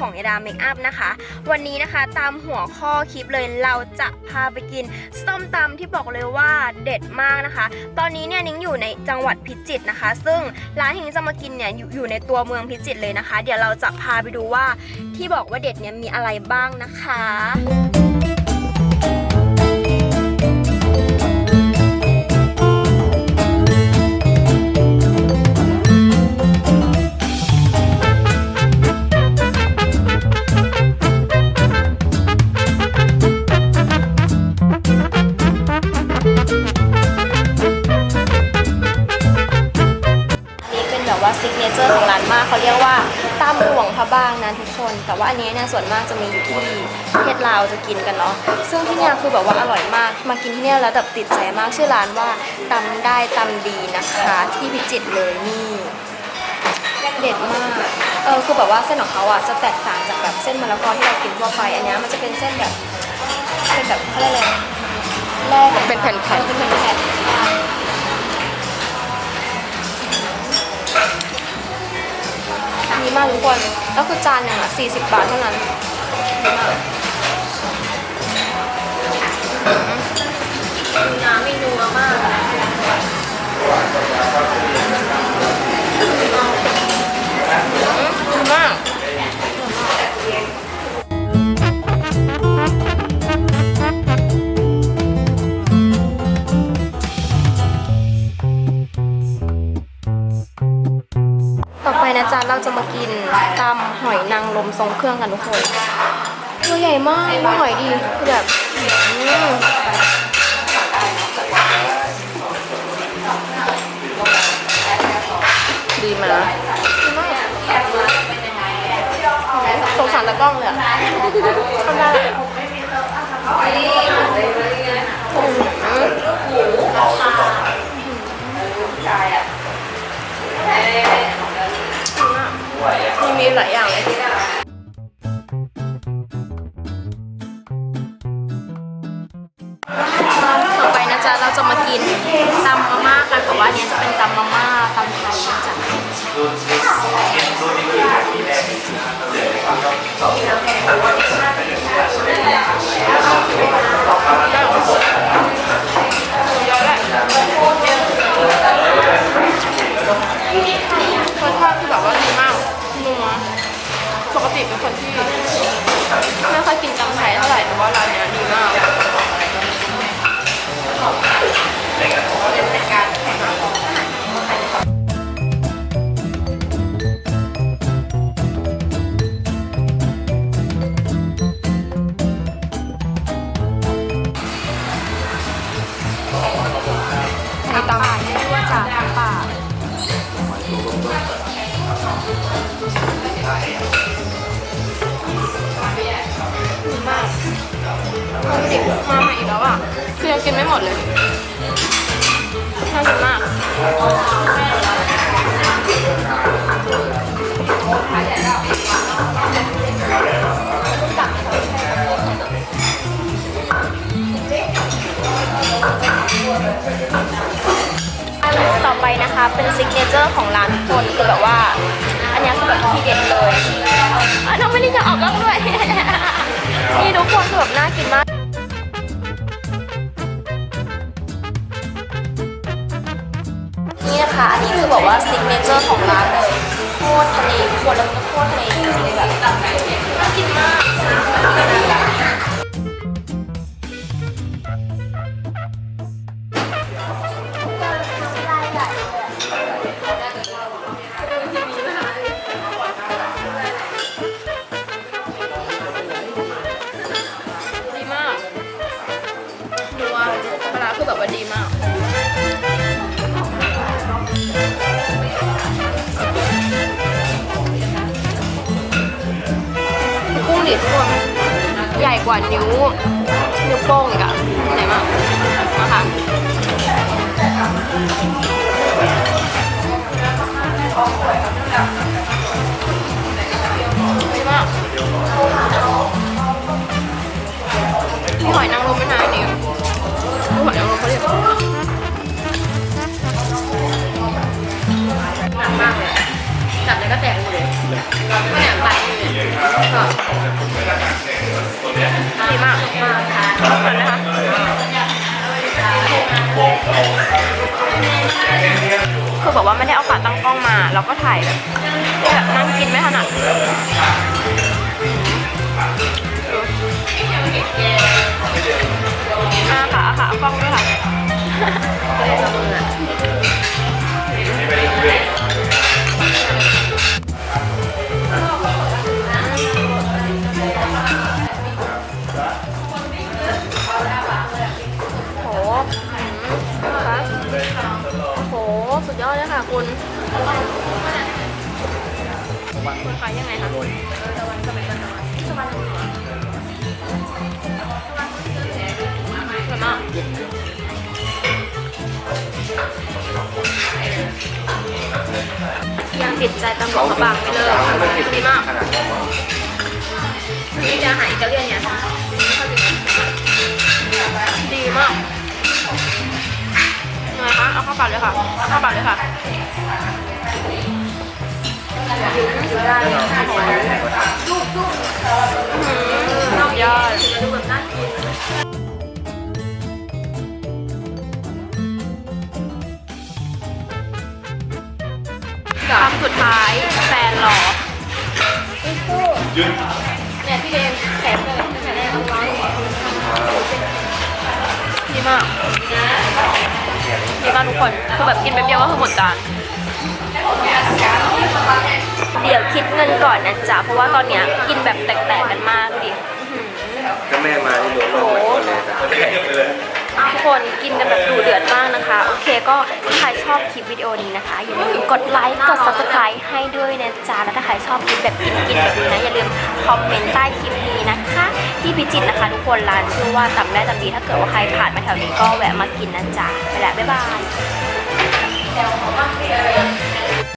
ของเอดาเมคอัพนะคะ วันนี้นะคะตามหัวข้อคลิปเลยเราจะพาไปกินส้มตำที่บอกเลยว่าเด็ดมากนะคะ ตอนนี้เนี่ยนิ้งอยู่ในจังหวัดพิจิตรนะคะ ซึ่งร้านที่นิ้งจะมากินเนี่ยอยู่อยู่ในตัวเมืองพิจิตรเลยนะคะ เดี๋ยวเราจะพาไปดูว่าที่บอกว่าเด็ดเนี่ยมีอะไรบ้างนะคะ มากเขาเรียกว่าตำหลวงพระบางนะทุกคน แต่ว่าอันนี้เนี่ยส่วนมากจะมีอยู่ที่ประเทศลาวจะกินกันเนาะซึ่งที่เนี่ยคือแบบว่าอร่อยมาก มากินที่เนี่ยแล้วแบบติดใจมากชื่อร้านว่าตำได้ตำดีนะคะ ที่พิจิตรเลยนี่เด็ดมาก เออคือแบบว่าเส้นของเขาอะจะแตกต่างจากแบบเส้นมะละกอที่เรากินทั่วไป อันเนี้ยมันจะเป็นเส้นแบบเป็นแบบเขาเรียกอะไรแรกเป็นแผ่นๆเออเป็นแผ่นๆ ดีมากทุกคน แล้วคือจานหนึ่งอะ40 บาทเท่านั้น จะมากินตำหอยนางรมทรงเครื่องกันทุกคนตัวใหญ่มากดูหอยดีคือแบบดีไหมดีมากสงสารตะกล้องเลยอะทำได้ มีหลายอย่างเลยต่อไปนะจ๊ะ เราจะมากินตำมาม่ากันแต่ว่าอันเนี้ยจะเป็นตำมาม่าตำไทยนะจ๊ะรสชาติคือแบบว่า ปกติเป็นคนที่ไม่ค่อยกินตำไทยเท่าไหร่แต่ว่าร้านเนี้ยดีมากในตำป่าที่เรียกว่าจ่ากป่า เด็กมาใหม่อีกแล้วอะ คือยังกินไม่หมดเลย น่ากินมากต่อไปนะคะเป็นซิกเนเจอร์ของร้านทุกคนคือแบบว่า อันนี้คือแบบที่เด็ดเลยอะน้องไม่ได้จะออกกล้องด้วย นี่ทุกคนคือแบบน่ากินมาก นี่นะคะอันนี้คือบอกว่าซิกเนเจอร์ของร้านเลยโคตรทะเลคนแล้วก็โคตรทะเลจริงๆแบบน่ากินมากดีมากนัวปลาร้าคือแบบว่าดีมาก ใหญ่กว่านิ้วนิ้วโป้งอีกอะไหนมากนะคะ ดีมากมากค่ะเหมือนะคะคือบอกว่าไม่ได้เอาขาตั้งกล้องมา เราก็ถ่ายแบบแบบนั่งกินไม่ถนัดอ่าค่ะค่ะเอากล้องด้วยค่ะ เลยค่ะคุณคุณขายยังไงคะสวยมากยังติดใจตำรวจบางไปเลยดีมากขนาดนั้นนี่จะอาหารอิตาเลียนเนี่ย คะเอาเข้าปากเลยค่ะเอาเข้าปากเลยค่ะอื้อหือยอดคำสุดท้ายแฟนหล่อเนี่ากทุกคนคือแบบกินไปบเดียวก็คือหมดจานเดี๋ยวคิดเงินก่อนนะจ๊ะ เพราะว่าตอนเนี้ยกินแบบแตกๆกันมากดิอื้อหือถ้าแม่มาที่โดนลงไปคนเลยนะแขกเลย ทุกคนกินกันแบบดูเดือดมากนะคะ โอเคก็ถ้าใครชอบคลิปวิดีโอนี้นะคะ อย่าลืมกดไลค์กด subscribe ให้ด้วยนะจ๊ะแล้วถ้าใครชอบคลิปแบบกินกินแบบนี้นะอย่าลืมคอมเมนต์ใต้คลิปนี้นะคะ ที่พิจิตรนะคะ ทุกคนร้านชื่อว่าตำได้ตำดีถ้าเกิดว่าใครผ่านมาแถวนี้ก็แวะมากินนะจ๊ะไปแล้วบ๊ายบาย